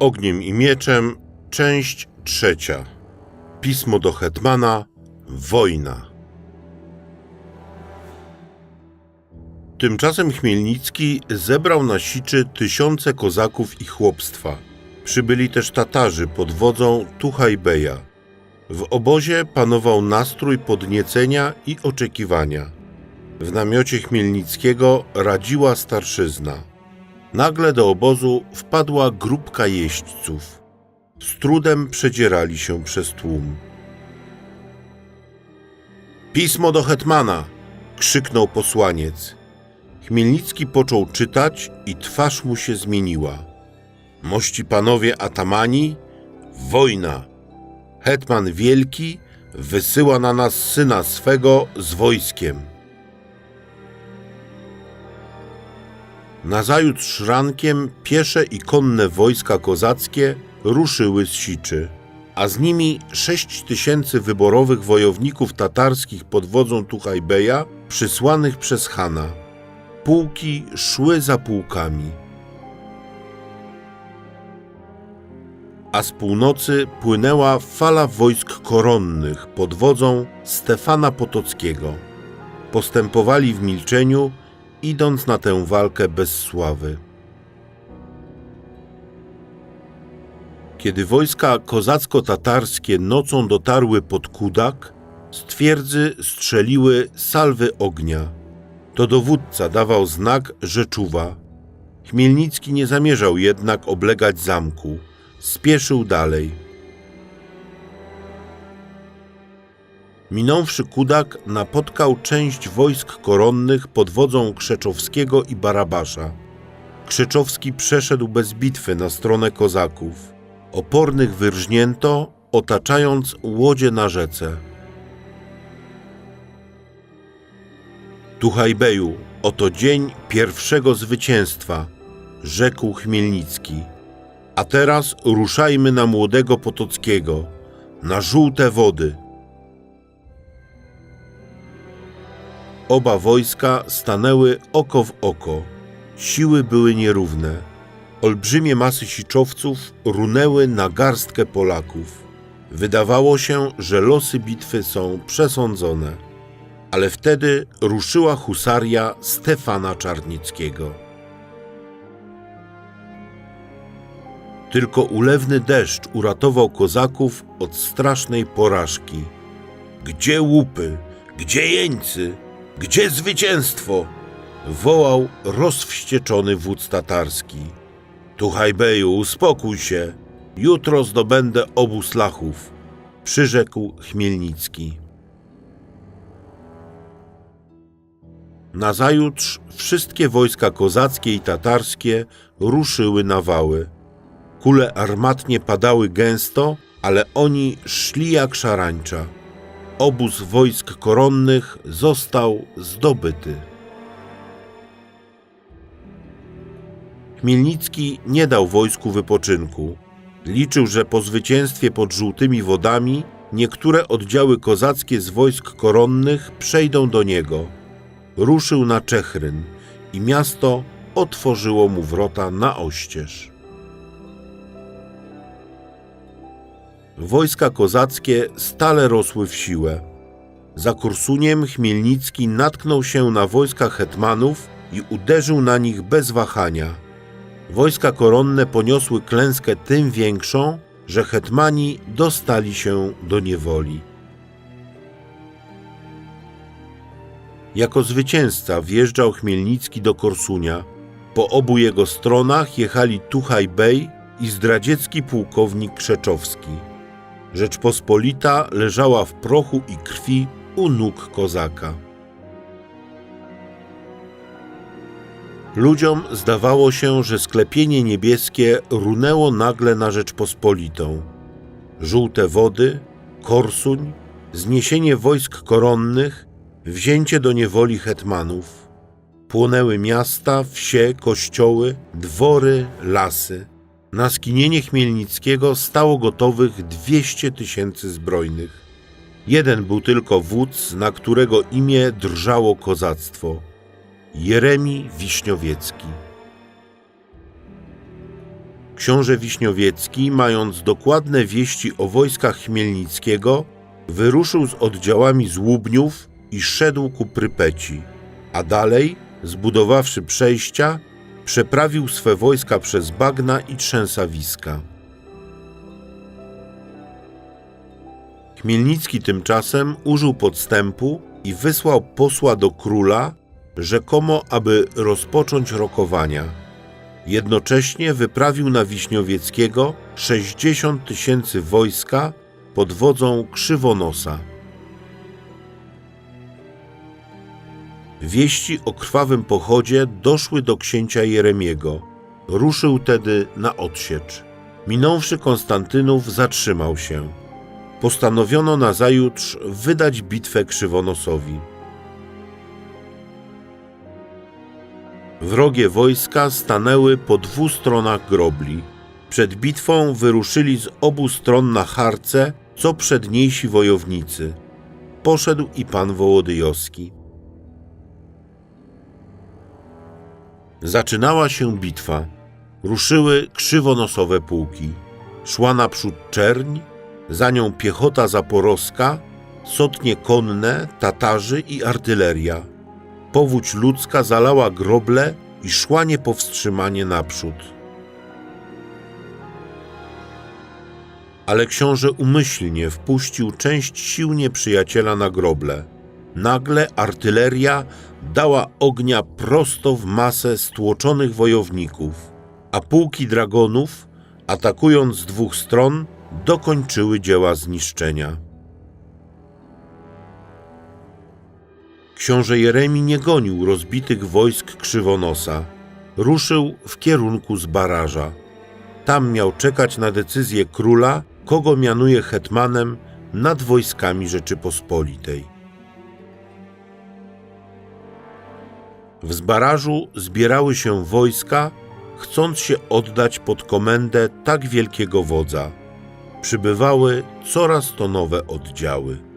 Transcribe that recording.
Ogniem i mieczem, część trzecia. Pismo do hetmana, wojna. Tymczasem Chmielnicki zebrał na siczy tysiące kozaków i chłopstwa. Przybyli też Tatarzy pod wodzą Tuchajbeja. W obozie panował nastrój podniecenia i oczekiwania. W namiocie Chmielnickiego radziła starszyzna. Nagle do obozu wpadła grupka jeźdźców. Z trudem przedzierali się przez tłum. Pismo do hetmana! krzyknął posłaniec. Chmielnicki począł czytać i twarz mu się zmieniła. Mości panowie atamani, wojna. Hetman wielki wysyła na nas syna swego z wojskiem. Nazajutrz rankiem piesze i konne wojska kozackie ruszyły z Siczy, a z nimi sześć tysięcy wyborowych wojowników tatarskich pod wodzą Tuchajbeja przysłanych przez Hana. Pułki szły za pułkami. A z północy płynęła fala wojsk koronnych pod wodzą Stefana Potockiego. Postępowali w milczeniu, idąc na tę walkę bez sławy. Kiedy wojska kozacko-tatarskie nocą dotarły pod Kudak, z twierdzy strzeliły salwy ognia. To dowódca dawał znak, że czuwa. Chmielnicki nie zamierzał jednak oblegać zamku. Spieszył dalej. Minąwszy Kudak, napotkał część wojsk koronnych pod wodzą Krzeczowskiego i Barabasza. Krzeczowski przeszedł bez bitwy na stronę kozaków. Opornych wyrżnięto, otaczając łodzie na rzece. Tuchajbeju, oto dzień pierwszego zwycięstwa, rzekł Chmielnicki. A teraz ruszajmy na młodego Potockiego, na żółte wody. Oba wojska stanęły oko w oko. Siły były nierówne. Olbrzymie masy siczowców runęły na garstkę Polaków. Wydawało się, że losy bitwy są przesądzone. Ale wtedy ruszyła husaria Stefana Czarnickiego. Tylko ulewny deszcz uratował kozaków od strasznej porażki. Gdzie łupy? Gdzie jeńcy? Gdzie zwycięstwo? wołał rozwścieczony wódz tatarski. Tuchajbeju, uspokój się. Jutro zdobędę obóz lachów, przyrzekł Chmielnicki. Nazajutrz wszystkie wojska kozackie i tatarskie ruszyły na wały. Kule armatnie padały gęsto, ale oni szli jak szarańcza. Obóz wojsk koronnych został zdobyty. Chmielnicki nie dał wojsku wypoczynku. Liczył, że po zwycięstwie pod żółtymi wodami niektóre oddziały kozackie z wojsk koronnych przejdą do niego. Ruszył na Czechryn i miasto otworzyło mu wrota na oścież. Wojska kozackie stale rosły w siłę. Za Kursuniem Chmielnicki natknął się na wojska hetmanów i uderzył na nich bez wahania. Wojska koronne poniosły klęskę tym większą, że hetmani dostali się do niewoli. Jako zwycięzca wjeżdżał Chmielnicki do Korsunia. Po obu jego stronach jechali Tuchaj Bey i zdradziecki pułkownik Krzeczowski. Rzeczpospolita leżała w prochu i krwi u nóg kozaka. Ludziom zdawało się, że sklepienie niebieskie runęło nagle na Rzeczpospolitą. Żółte wody, Korsuń, zniesienie wojsk koronnych, wzięcie do niewoli hetmanów. Płonęły miasta, wsie, kościoły, dwory, lasy. Na skinienie Chmielnickiego stało gotowych 200 tysięcy zbrojnych. Jeden był tylko wódz, na którego imię drżało kozactwo – Jeremi Wiśniowiecki. Książę Wiśniowiecki, mając dokładne wieści o wojskach Chmielnickiego, wyruszył z oddziałami z Łubniów i szedł ku Prypeci, a dalej, zbudowawszy przejścia, przeprawił swe wojska przez bagna i trzęsawiska. Chmielnicki tymczasem użył podstępu i wysłał posła do króla, rzekomo aby rozpocząć rokowania. Jednocześnie wyprawił na Wiśniowieckiego 60 tysięcy wojska pod wodzą Krzywonosa. Wieści o krwawym pochodzie doszły do księcia Jeremiego. Ruszył tedy na odsiecz. Minąwszy Konstantynów, zatrzymał się. Postanowiono nazajutrz wydać bitwę Krzywonosowi. Wrogie wojska stanęły po dwu stronach grobli. Przed bitwą wyruszyli z obu stron na harce, co przedniejsi wojownicy. Poszedł i pan Wołodyjowski. Zaczynała się bitwa. Ruszyły krzywonosowe pułki. Szła naprzód czerń, za nią piechota zaporowska, sotnie konne, Tatarzy i artyleria. Powódź ludzka zalała groble i szła niepowstrzymanie naprzód. Ale książę umyślnie wpuścił część sił nieprzyjaciela na groble. Nagle artyleria dała ognia prosto w masę stłoczonych wojowników, a pułki dragonów, atakując z dwóch stron, dokończyły dzieła zniszczenia. Książę Jeremi nie gonił rozbitych wojsk Krzywonosa. Ruszył w kierunku Zbaraża. Tam miał czekać na decyzję króla, kogo mianuje hetmanem nad wojskami Rzeczypospolitej. W Zbarażu zbierały się wojska, chcąc się oddać pod komendę tak wielkiego wodza. Przybywały coraz to nowe oddziały.